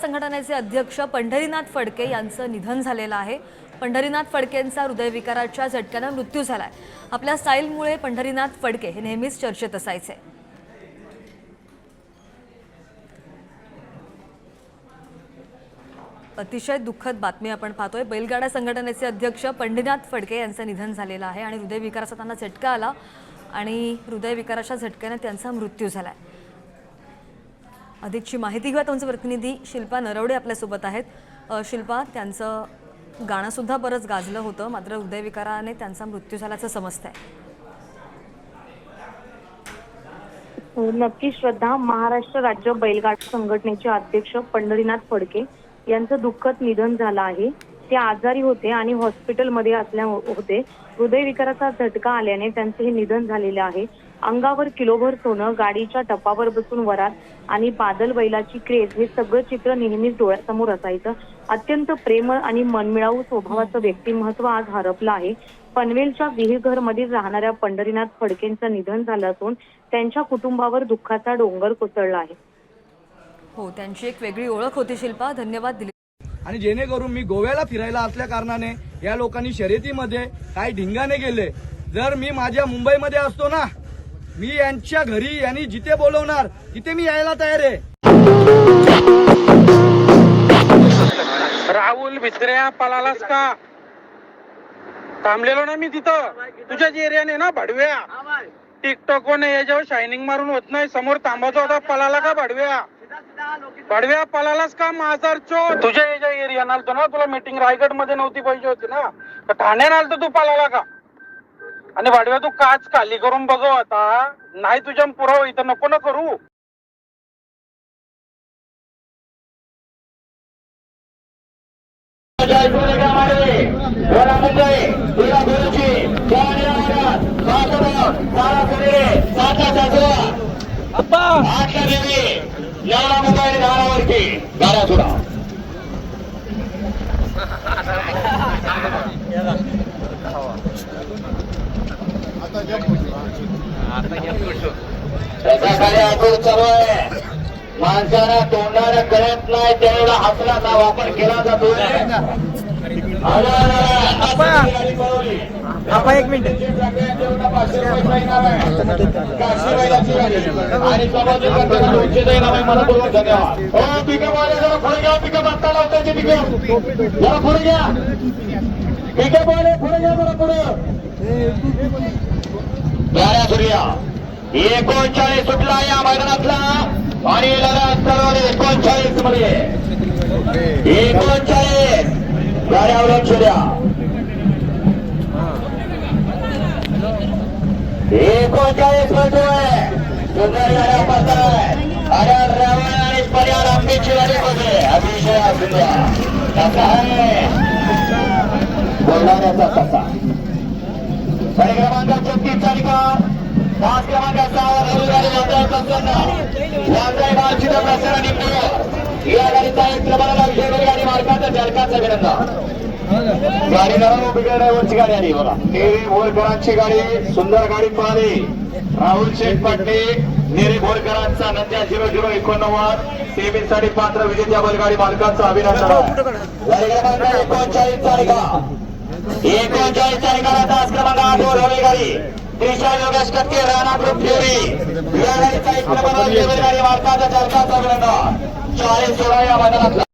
संघटनेचे अध्यक्ष पंढरीनाथ फडके यांचं निधन झालेलं आहे. पंढरीनाथ फडकेंचा हृदयविकाराच्या झटक्यानं मृत्यू झालाय. आपल्या स्टाईलमुळे पंढरीनाथ फडके हे नेहमीच चर्चेत असायचे. अतिशय दुःखद बातमी आपण पाहतोय. बैलगाडा संघटनेचे अध्यक्ष पंढरीनाथ फडके यांचं निधन झालेलं आहे आणि हृदयविकाराचा त्यांना झटका आला आणि हृदयविकाराच्या झटक्यानं त्यांचा मृत्यू झालाय. अधिकची माहिती घेऊया तुमचं प्रतिनिधी शिल्पा नरवडे आपल्यासोबत आहेत. शिल्पा त्यांचं गाणंसुद्धा बरंच गाजलं होतं. मात्र हृदयविकाराने त्यांचा मृत्यू झाल्याचं समजतंय. हो, नक्की श्रद्धा महाराष्ट्र राज्य बैलगाडा संघटनेचे अध्यक्ष पंढरीनाथ फडके यांचं दुःखद निधन झालं आहे. ते आजारी होते आणि हॉस्पिटलमध्ये असल्या होते. हृदयविकाराचा झटका आल्याने त्यांचे हे निधन झालेले आहे. अंगावर किलोभर सोनं गाडीच्या टपावर बसून वरात आणि बादल बैलाची क्रेज हे सगळं चित्र नेहमीच डोळ्यासमोर असायचं. अत्यंत प्रेमळ आणि मनमिळावू स्वभावाचं व्यक्तिमत्व आज हरपलं आहे. पनवेलच्या विहीघरमध्ये राहणाऱ्या पंढरीनाथ फडकेंचं निधन झालं असून त्यांच्या कुटुंबावर दुःखाचा डोंगर कोसळला आहे. हो त्यांची एक वेगळी ओळख होती शिल्पा. धन्यवाद दिली. आणि जेणेकरून मी गोव्याला फिरायला असल्या कारणाने या लोकांनी शर्यतीमध्ये काही ढिंगाने गेले जर मी माझ्या मुंबईमध्ये असतो ना मी यांच्या घरी यांनी जिथे बोलवणार तिथे मी यायला तयार आहे. राहुल भित्र्या पळालास का? थांबलेलो ना मी तिथं. तुझ्याच एरियाने ना भडव्या? टिकटॉक वर याच्यावर शायनिंग मारून होत नाही. समोर थांबायचा होता पळाला का भडव्या? भडव्या पळालास का माझा चो तुझ्या याच्या एरिया आलतो ना तुला मीटिंग रायगडमध्ये नव्हती पाहिजे होती ना. तर आलतो तू पळाला का? आणि भडव्या तू काच खाली करून बघव आता. नाही तुझ्या पुराव इथं नको ना करू. त्याचा कार्य अटूट चालू आहे माणसाला तोंडाला कळत नाही त्यावेळेला हसलाचा वापर केला जातोय आपण एक मिनिट. हो पिकअप वाले जरा पुढे घ्या पुढे घ्या जरा पुढे. प्यारा सूर्या एकोणचाळीस सुटला या मैदानातला आणि लढा चालू एकोणचाळीसमध्ये. एकोणचाळीस. गाड्यावर लक्ष द्या. एकोणचाळीस म्हणतोय सुंदर गाड्या पडताय अरे रावण आणि पर्याय आंबेची गाडी बघे अतिशय सुंदर. कसा आहे. बोलणाऱ्याचा कसा क्रमांक छत्तीसचा निकाल पाच क्रमांक सहा प्रसारण या गाडीचा एक क्रमांक गाडी मार्गाचा चालकाचा विनंती. गाडी नरम बिगर ड्रायव्हरची गाडी आली बघा देवी भोरकरांची गाडी सुंदर गाडी पळाली राहुल शेठ पाटणे नेरे भोरकरांचा नंद्या झिरो झिरो एकोणनव्वद. सेमी साठी पात्र विजेत्या बैलगाडी मालकांचं अभिनंदन. एकोणचाळीस तारखा एकोणचाळीस तारखेला तास क्रमांक आठ वर हवी गाडी त्रिशा योगेश कटके राणा ग्रुप फेरी या गाडीचा एक क्रमांक गाडी मालकाचा चालकाचा अभिनंदन चाळीस सोळा या मैदानातला